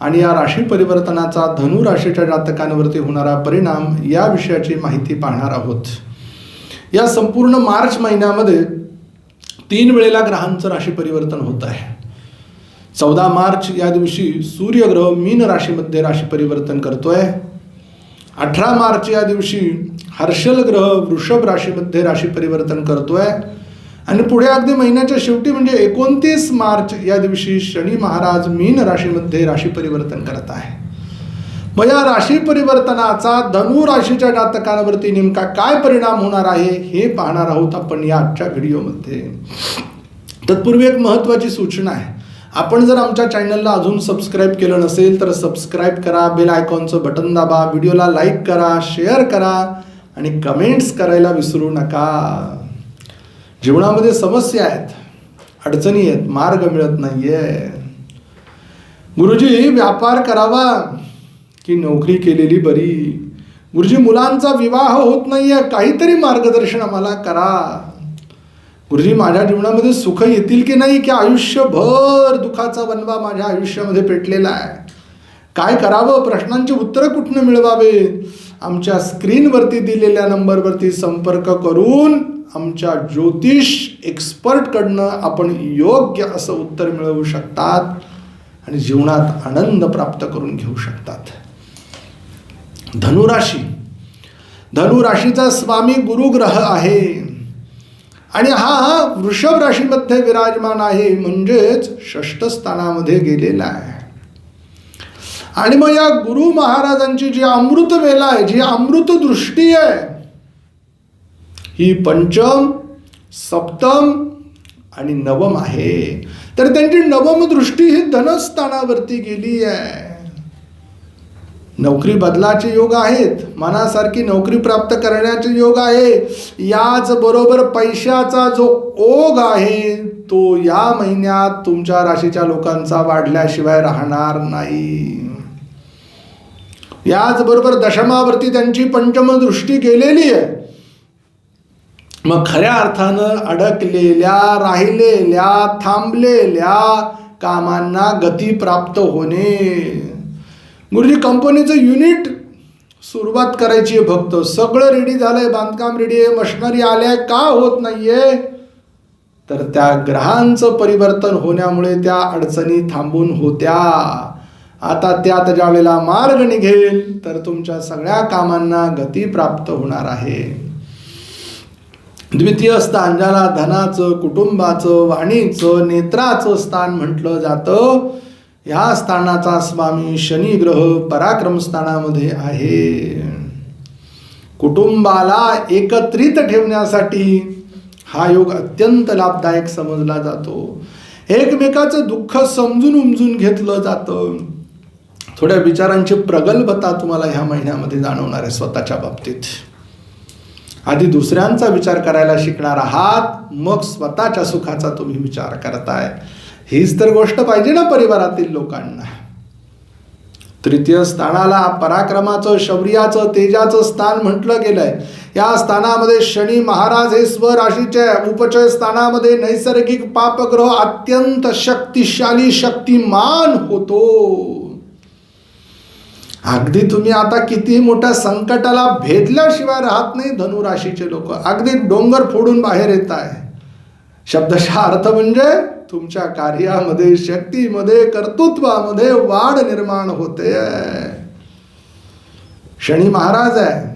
आणि या राशी परिवर्तनाचा धनु राशीच्या जातकांवरती होणारा परिणाम या विषयाची माहिती पाहणार आहोत. या संपूर्ण मार्च महिन्यामध्ये तीन वेळेला ग्रहांचं राशी परिवर्तन होत आहे. चौदा मार्च या दिवशी सूर्यग्रह मीन राशीमध्ये राशी परिवर्तन करतोय. अठरा मार्च या दिवशी हर्षल ग्रह वृषभ राशीमध्ये राशी परिवर्तन करतोय. आणि पुढे अगदी महिन्याच्या शेवटी म्हणजे एकोणतीस मार्च या दिवशी शनी महाराज मीन राशीमध्ये राशी परिवर्तन करत आहे. मग या राशी परिवर्तनाचा धनु राशीच्या जातकांवरती नेमका काय परिणाम होणार आहे हे पाहणार आहोत आपण या आजच्या व्हिडिओमध्ये. तत्पूर्वी एक महत्त्वाची सूचना आहे. आपण जर आमच्या चॅनलला अजून सबस्क्राईब केलं नसेल तर सबस्क्राईब करा बेल आयकॉनचं बटन दाबा व्हिडिओला लाईक करा शेअर करा आणि कमेंट्स करायला विसरू नका. जीवनामध्ये समस्या आहेत अडचणी आहेत मार्ग मिळत नाहीये. गुरुजी व्यापार करावा की नोकरी केलेली बरी? गुरुजी मुलांचा विवाह होत नाहीये काहीतरी मार्गदर्शन आम्हाला करा. गुरुजी माझ्या जीवनामध्ये सुख येतील की नाही की आयुष्यभर दुखाचा बनवा माझ्या आयुष्यामध्ये पेटलेला आहे? काय करावं? प्रश्नांची उत्तरं कुठनं मिळवावे? आमच्या स्क्रीनवरती दिलेल्या नंबरवरती संपर्क करून आमच्या ज्योतिष एक्सपर्टकडनं आपण योग्य असं उत्तर मिळवू शकतात आणि जीवनात आनंद प्राप्त करून घेऊ शकतात. धनुराशी. धनुराशीचा स्वामी गुरुग्रह आहे. आणि हा वृषभ राशीमध्ये विराजमान आहे म्हणजेच षष्ठस्थानामध्ये गेलेला आहे. आणि मग या गुरु महाराजांची जी अमृत वेला आहे जी अमृतदृष्टी आहे ही पंचम सप्तम आणि नवम आहे. तर त्यांची नवम दृष्टी ही धनस्थानावरती गेली आहे. नोकरी बदलाचे योग आहेत. मनासारखी नोकरी प्राप्त करण्याचे योग आहे. याच बरोबर पैशाचा जो ओघ आहे तो या महिन्यात तुमच्या राशीच्या लोकांचा वाढल्याशिवाय राहणार नाही. याच बरोबर दशमावरती त्यांची पंचम दृष्टी गेलेली आहे. मग खऱ्या अर्थानं अडकलेल्या राहिलेल्या थांबलेल्या कामांना गती प्राप्त होणे. गुरुजी कंपनीचं युनिट सुरुवात करायची आहे फक्त. सगळं रेडी झालंय बांधकाम रेडी आहे मशिनरी आल्या का होत नाहीये? तर त्या ग्रहांचं परिवर्तन होण्यामुळे त्या अडचणी थांबून होत्या. आता त्यात ज्या वेळेला मार्ग निघेल तर तुमच्या सगळ्या कामांना गती प्राप्त होणार आहे. द्वितीय स्थान ज्याला धनाचं कुटुंबाचं वाणीचं नेत्राचं स्थान म्हटलं जातं ह्या स्थानाचा स्वामी शनी ग्रह पराक्रम स्थानामध्ये आहे. कुटुंबाला एकत्रित ठेवण्यासाठी हा योग अत्यंत लाभदायक समजला जातो. एकमेकाचं दुःख समजून उमजून घेतलं जातं. थोड्या विचारांची प्रगल्भता तुम्हाला ह्या महिन्यामध्ये जाणवणार आहे स्वतःच्या बाबतीत. आधी दुसऱ्यांचा विचार करायला शिकणार आहात मग स्वतःच्या सुखाचा तुम्ही विचार करताय. हीच तर गोष्ट पाहिजे ना परिवारातील लोकांना. तृतीय स्थानाला पराक्रमाचं शौर्याचं तेजाचं स्थान म्हटलं गेलंय. या स्थानामध्ये शनी महाराज हे स्वराशीचे उपचय स्थानामध्ये नैसर्गिक पापग्रह अत्यंत शक्तिशाली शक्तिमान होतो. अगदी तुम्ही आता किती मोठ्या संकटाला भेदल्याशिवाय राहत नाही धनुराशीचे लोक. अगदी डोंगर फोडून बाहेर येत आहे. शब्दशः अर्थ म्हणजे तुमच्या कार्यामध्ये शक्तीमध्ये कर्तृत्वामध्ये वाढ निर्माण होते. शनी महाराज आहे.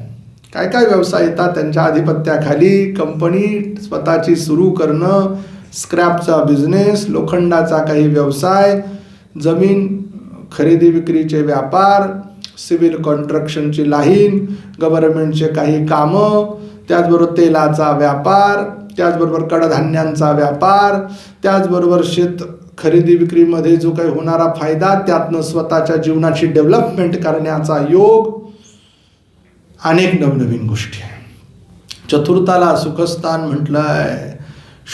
काय काय व्यवसाय येतात त्यांच्या आधिपत्याखाली? कंपनी स्वतःची सुरू करणं स्क्रॅपचा बिझनेस लोखंडाचा काही व्यवसाय जमीन खरेदी विक्रीचे व्यापार सिव्हिल कॉन्ट्रक्शनची लाईन गव्हर्नमेंटचे काही कामं त्याचबरोबर तेलाचा व्यापार त्याचबरोबर कडधान्यांचा व्यापार त्याचबरोबर शेत खरेदी विक्रीमध्ये जो काही होणारा फायदा त्यातनं स्वतःच्या जीवनाची डेव्हलपमेंट करण्याचा योग अनेक नवनवीन गोष्टी आहे चतुर्थाला सुखस्थान म्हटलंय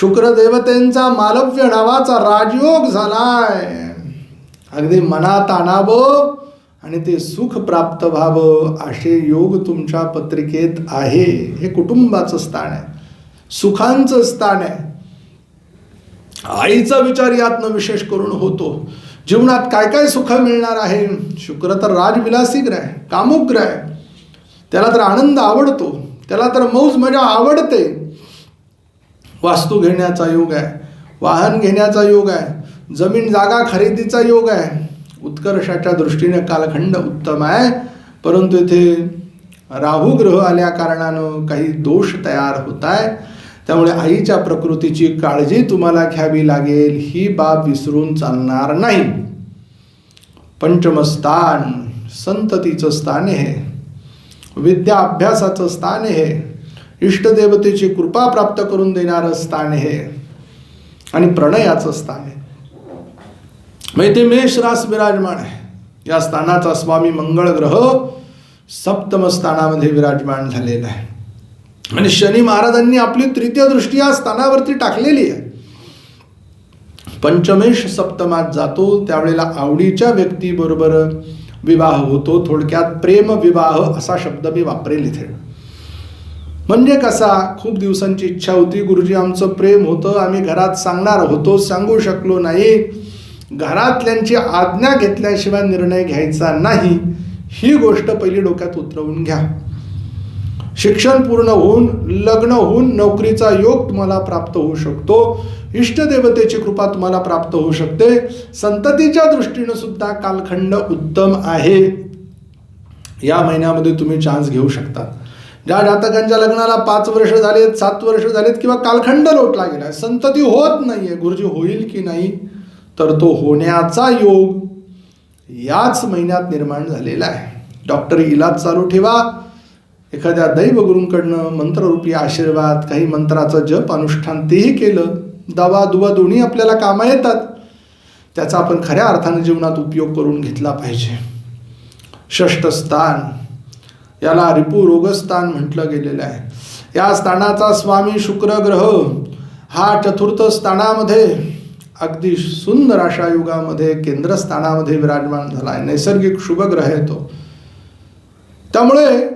शुक्रदेवतेंचा मालव्य नावाचा राजयोग झालाय. अगदी मनात आणावं आणि ते सुख प्राप्त व्हावं असे योग तुमच्या पत्रिकेत आहे. हे कुटुंबाचं स्थान आहे. सुखांचं स्थान आहे. आईचा विचार यातनं विशेष करून होतो. जीवनात काय काय सुख मिळणार आहे? शुक्र तर राजविलासी ग्रह कामुक ग्रह आहे त्याला तर आनंद आवडतो. त्याला तर मौज मजा आवडते. वास्तू घेण्याचा योग आहे. वाहन घेण्याचा योग आहे. जमीन जागा खरेदीचा योग आहे. उत्कर्षाच्या दृष्टीने कालखंड उत्तम आहे. परंतु इथे राहू ग्रह आल्या कारणानं काही दोष तयार होत आहे त्यामुळे आईच्या प्रकृतीची काळजी तुम्हाला घ्यावी लागेल. ही बाब विसरून चालणार नाही. पंचमस्थान संततीचं स्थान हे विद्या अभ्यासाचं स्थान हे इष्टदेवतेची कृपा प्राप्त करून देणारं स्थान हे आणि प्रणयाचं स्थान आहे. म्हणजे ते मेष रास विराजमान आहे. या स्थानाचा स्वामी मंगळ ग्रह सप्तम स्थानामध्ये विराजमान झालेला आहे. आणि शनी महाराजांनी आपली तृतीय दृष्टी या स्थानावरती टाकलेली आहे. पंचमेश सप्तमात जातो त्यावेळेला आवडीच्या व्यक्तीबरोबर विवाह होतो. थोडक्यात प्रेम विवाह असा शब्द मी वापरेल इथे. म्हणजे कसा? खूप दिवसांची इच्छा होती. गुरुजी आमचं प्रेम होतं. आम्ही घरात सांगणार होतो. सांगू शकलो नाही. घरातल्यांची आज्ञा घेतल्याशिवाय निर्णय घ्यायचा नाही ही गोष्ट पहिली डोक्यात उतरवून घ्या. शिक्षण पूर्ण होऊन लग्न होऊन नोकरीचा योग तुम्हाला प्राप्त होऊ शकतो. इष्टदेवतेची कृपा तुम्हाला प्राप्त होऊ शकते. संततीच्या दृष्टीनं सुद्धा कालखंड उत्तम आहे. या महिन्यामध्ये तुम्ही चान्स घेऊ शकता. ज्या जातकांच्या लग्नाला पाच वर्ष झालेत सात वर्ष झालेत किंवा कालखंड लोटला गेला संतती होत नाहीये. गुरुजी होईल की नाही? तर तो होण्याचा योग याच महिन्यात निर्माण झालेला आहे. डॉक्टर इलाज चालू ठेवा. एखाद्या दैवगुरूंकडनं मंत्ररूपी आशीर्वाद काही मंत्राचं जप अनुष्ठान तेही केलं. दवा दुवा दोन्ही आपल्याला कामा येतात. त्याचा आपण खऱ्या अर्थाने जीवनात उपयोग करून घेतला पाहिजे. षष्ठ स्थान. याला रिपू रोगस्थान म्हटलं गेलेलं आहे. या स्थानाचा स्वामी शुक्र ग्रह हा चतुर्थ स्थानामध्ये अगदी सुंदर अशा युगामध्ये केंद्रस्थानामध्ये विराजमान झाला आहे नैसर्गिक शुभग्रह येतो. आहे तो त्यामुळे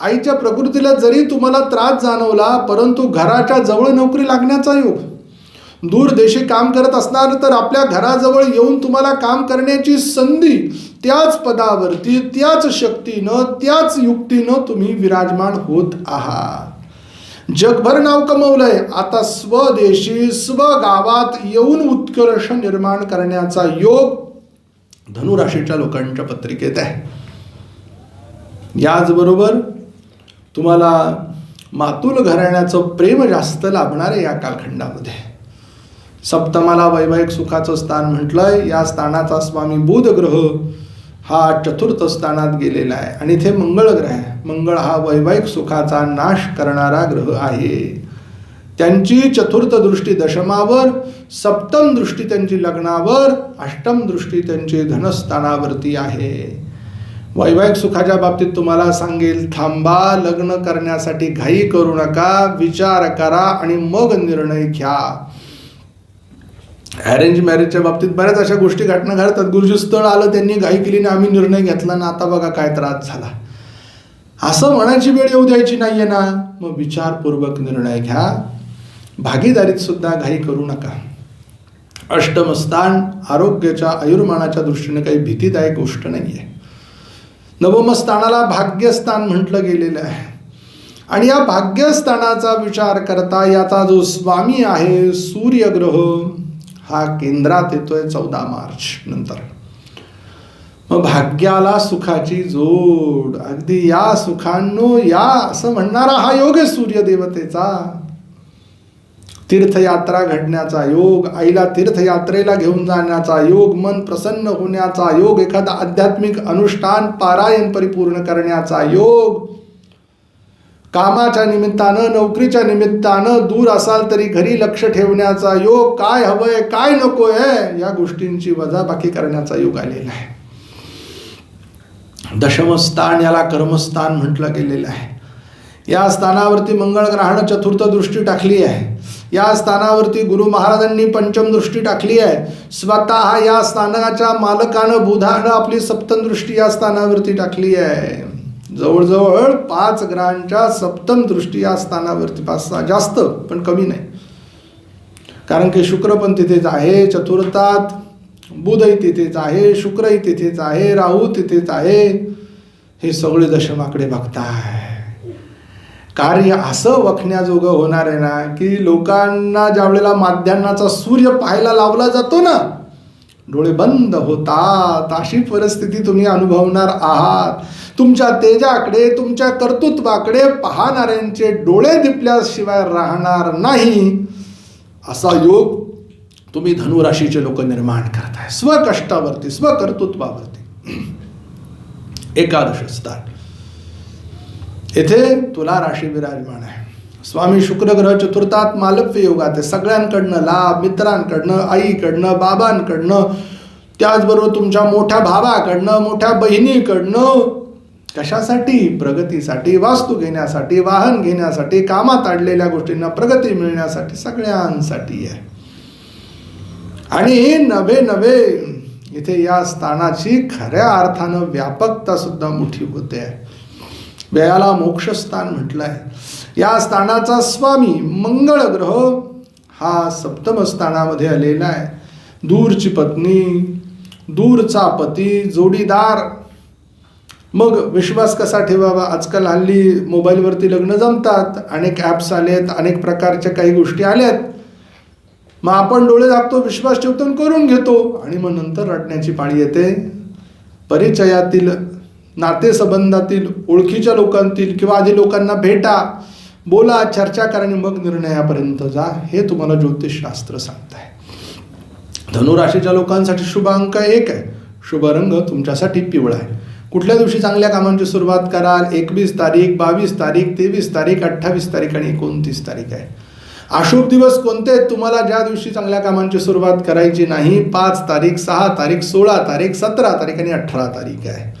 आईच्या प्रकृतीला जरी तुम्हाला त्रास जाणवला परंतु घराच्या जवळ नोकरी लागण्याचा योग. दूर देशी काम करत असणार तर आपल्या घराजवळ येऊन तुम्हाला काम करण्याची संधी त्याच पदावरती त्याच शक्तीनं त्याच युक्तीनं तुम्ही विराजमान होत आहात. जगभर नाव कमवलंय. आता स्वदेशी स्वगावात येऊन उत्कर्ष निर्माण करण्याचा योग धनुराशीच्या लोकांच्या पत्रिकेत आहे. याचबरोबर तुम्हाला मातुल घराण्याचं प्रेम जास्त लाभणार आहे या कालखंडामध्ये. सप्तमाला वैवाहिक सुखाचं स्थान म्हटलंय. या स्थानाचा स्वामी बुध ग्रह हा चतुर्थ स्थानात गेलेला आहे. आणि इथे मंगळ ग्रह आहे. मंगळ हा वैवाहिक सुखाचा नाश करणारा ग्रह आहे. त्यांची चतुर्थ दृष्टी दशमावर सप्तम दृष्टी त्यांची लग्नावर अष्टम दृष्टी त्यांची धनस्थानावरती आहे. वैवाहिक सुखाच्या बाबतीत तुम्हाला सांगेल थांबा लग्न करण्यासाठी घाई करू नका विचार करा आणि मग निर्णय घ्या. अरेंज मॅरेजच्या बाबतीत बऱ्याच अशा गोष्टी घटना घडतात. गुरुजी स्थळ आलं त्यांनी घाई केली आणि आम्ही निर्णय घेतला ना आता बघा काय त्रास झाला. असं म्हणायची वेळ येऊ द्यायची नाहीये ना. मग विचारपूर्वक निर्णय घ्या. भागीदारीत सुद्धा घाई करू नका. अष्टम स्थान आरोग्याच्या आयुर्मानाच्या दृष्टीने काही भीतीदायक गोष्ट नाही आहे नवम स्थानाला भाग्यस्थान म्हटलं गेलेलं आहे. आणि या भाग्यस्थानाचा विचार करता याचा जो स्वामी आहे सूर्यग्रह हा केंद्रात येतोय चौदा मार्च नंतर. मग भाग्याला सुखाची जोड. अगदी या सुखांनो या असं म्हणणारा हा योग आहे सूर्यदेवतेचा. तीर्थयात्रा घडण्याचा योग आईला तीर्थयात्रेला घेऊन जाण्याचा योग मन प्रसन्न होण्याचा योग एखादा आध्यात्मिक अनुष्ठान पारायण परिपूर्ण करण्याचा योग. कामाच्या निमित्तानं नोकरीच्या निमित्तानं दूर असाल तरी घरी लक्ष ठेवण्याचा योग काय हवंय काय नकोय या गोष्टींची वजाबाकी करण्याचा योग आलेला आहे. दशमस्थान याला कर्मस्थान म्हटलं गेलेलं आहे. या स्थानावरती मंगळ चतुर्थ दृष्टी टाकली आहे. या स्थानावरती गुरु महाराजांनी पंचम दृष्टी टाकली आहे. स्वतः या स्थानाच्या मालकानं बुधानं आपली सप्तम दृष्टी या स्थानावरती टाकली आहे. जवळजवळ पाच ग्रहांच्या सप्तम दृष्टी या स्थानावरती पाच सहा जास्त पण कमी नाही. कारण की शुक्र पण तिथेच आहे चतुर्थात बुधही तिथेच आहे शुक्रही तिथेच आहे राहू तिथेच आहे. हे सगळे दशमाकडे बघताय. कार्य असं वखण्याजोगं होणार आहे ना की लोकांना ज्या वेळेला माध्यान्नाचा सूर्य पाहायला लावला जातो ना डोळे बंद होतात. अशी परिस्थिती तुम्ही अनुभवणार आहात. तुमच्या तेजाकडे तुमच्या कर्तृत्वाकडे पाहणाऱ्यांचे डोळे दिपल्याशिवाय राहणार नाही. असा योग तुम्ही धनुराशीचे लोक निर्माण करताय. स्वकष्टावरती स्वकर्तृत्वावरती. एकादश स्थान. येथे तुला राशी विराजमान आहे. स्वामी शुक्रग्रह चतुर्थात मालव्य योगात आहे सगळ्यांकडनं लाभ मित्रांकडनं आईकडनं बाबांकडनं त्याचबरोबर तुमच्या मोठ्या भावाकडनं मोठ्या बहिणीकडनं कशासाठी? प्रगतीसाठी वास्तू घेण्यासाठी वाहन घेण्यासाठी कामात अडलेल्या गोष्टींना प्रगती मिळण्यासाठी सगळ्यांसाठी आहे. आणि नवे नवे इथे या स्थानाची खऱ्या अर्थानं व्यापकता सुद्धा मोठी होते. आहे व्ययाला मोक्षस्थान म्हटलं आहे या स्थानाचा स्वामी मंगळ ग्रह हा सप्तम स्थानामध्ये आलेला आहे. दूरची पत्नी दूरचा पती जोडीदार. मग विश्वास कसा ठेवावा? आजकाल हल्ली मोबाईलवरती लग्न जमतात. अनेक ॲप्स आलेत अनेक प्रकारच्या काही गोष्टी आल्यात. मग आपण डोळे दाखतो विश्वास ठेवतो करून घेतो. आणि मग नंतर रडण्याची पाळी येते. परिचयातील नातेसंबंधातील ओळखीच्या लोकांतील किंवा आधी लोकांना भेटा बोला चर्चा करा आणि मग निर्णयापर्यंत जा हे तुम्हाला ज्योतिषशास्त्र सांगत आहे धनुराशीच्या लोकांसाठी शुभ अंक एक आहे. शुभ रंग तुमच्यासाठी पिवळा आहे. कुठल्या दिवशी चांगल्या कामांची सुरुवात कराल? एकवीस तारीख बावीस तारीख तेवीस तारीख अठ्ठावीस तारीख आणि एकोणतीस तारीख आहे. अशुभ दिवस कोणते? आहेत तुम्हाला ज्या दिवशी चांगल्या कामांची सुरुवात करायची नाही पाच तारीख सहा तारीख सोळा तारीख सतरा तारीख आणि अठरा तारीख आहे.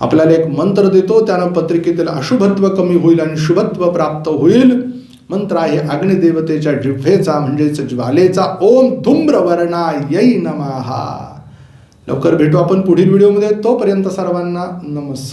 आपल्याला एक मंत्र देतो त्यानं पत्रिकेतील अशुभत्व कमी होईल आणि शुभत्व प्राप्त होईल. मंत्र आहे अग्निदेवतेच्या जिव्हेचा म्हणजेच ज्वालेचा ओम धूम्रवर्णा यई नमहा लवकर भेटू आपण पुढील व्हिडिओमध्ये. तोपर्यंत सर्वांना नमस्कार.